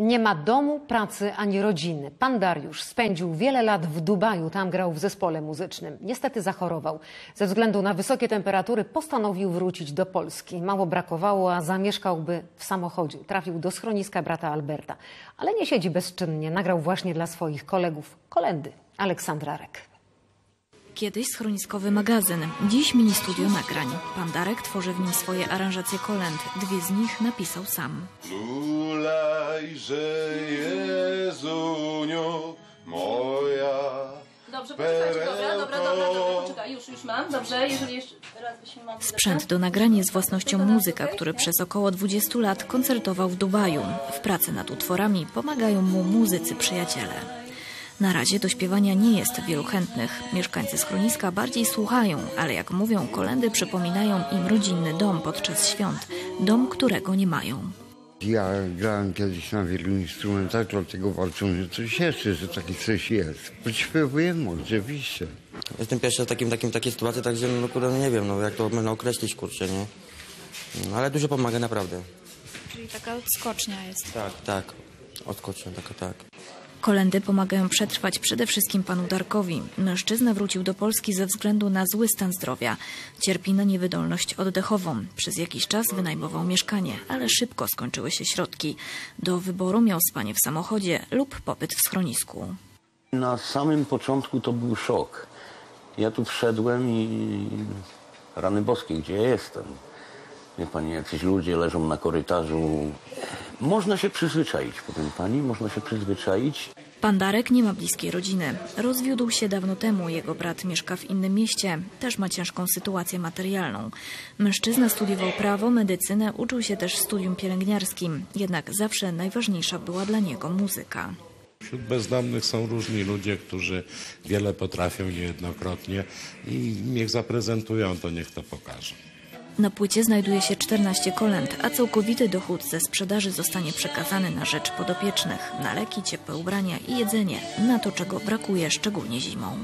Nie ma domu, pracy ani rodziny. Pan Dariusz spędził wiele lat w Dubaju, tam grał w zespole muzycznym. Niestety zachorował. Ze względu na wysokie temperatury postanowił wrócić do Polski. Mało brakowało, a zamieszkałby w samochodzie. Trafił do schroniska brata Alberta. Ale nie siedzi bezczynnie. Nagrał właśnie dla swoich kolegów kolendy. Aleksandra Rek. Kiedyś schroniskowy magazyn, dziś mini studio nagrań. Pan Darek tworzy w nim swoje aranżacje kolęd. Dwie z nich napisał sam. Królejże Jezuniu moja. Dobrze, poczekajcie, dobra, dobra, dobra, dobra, poczekaj, już, już mam, dobrze, jeżeli jeszcze raz byśmy mam... Sprzęt do nagrania jest własnością muzyka, który przez około 20 lat koncertował w Dubaju. W pracy nad utworami pomagają mu muzycy przyjaciele. Na razie do śpiewania nie jest wielu chętnych. Mieszkańcy schroniska bardziej słuchają, ale jak mówią, kolendy przypominają im rodzinny dom podczas świąt. Dom, którego nie mają. Ja grałem kiedyś na wielu instrumentach, dlatego walczą, że coś jeszcze, że takie coś jest. Śpiewujemy oczywiście. Jestem pierwszy w takim, takim, takiej sytuacji, także no kurde, nie wiem, no, jak to można określić, kurczę, nie? No, ale dużo pomaga, naprawdę. Czyli taka odskocznia jest. Tak, tak. Odskocznia taka, tak. Kolendy pomagają przetrwać przede wszystkim panu Darkowi. Mężczyzna wrócił do Polski ze względu na zły stan zdrowia. Cierpi na niewydolność oddechową. Przez jakiś czas wynajmował mieszkanie, ale szybko skończyły się środki. Do wyboru miał spanie w samochodzie lub pobyt w schronisku. Na samym początku to był szok. Ja tu wszedłem i rany boskie, gdzie ja jestem? Wie pani, jacyś ludzie leżą na korytarzu. Można się przyzwyczaić, powiem pani, można się przyzwyczaić. Pan Darek nie ma bliskiej rodziny. Rozwiódł się dawno temu. Jego brat mieszka w innym mieście. Też ma ciężką sytuację materialną. Mężczyzna studiował prawo, medycynę, uczył się też w studium pielęgniarskim. Jednak zawsze najważniejsza była dla niego muzyka. Wśród bezdomnych są różni ludzie, którzy wiele potrafią niejednokrotnie i niech zaprezentują to, niech to pokażą. Na płycie znajduje się 14 kolęd, a całkowity dochód ze sprzedaży zostanie przekazany na rzecz podopiecznych, na leki, ciepłe ubrania i jedzenie, na to czego brakuje szczególnie zimą.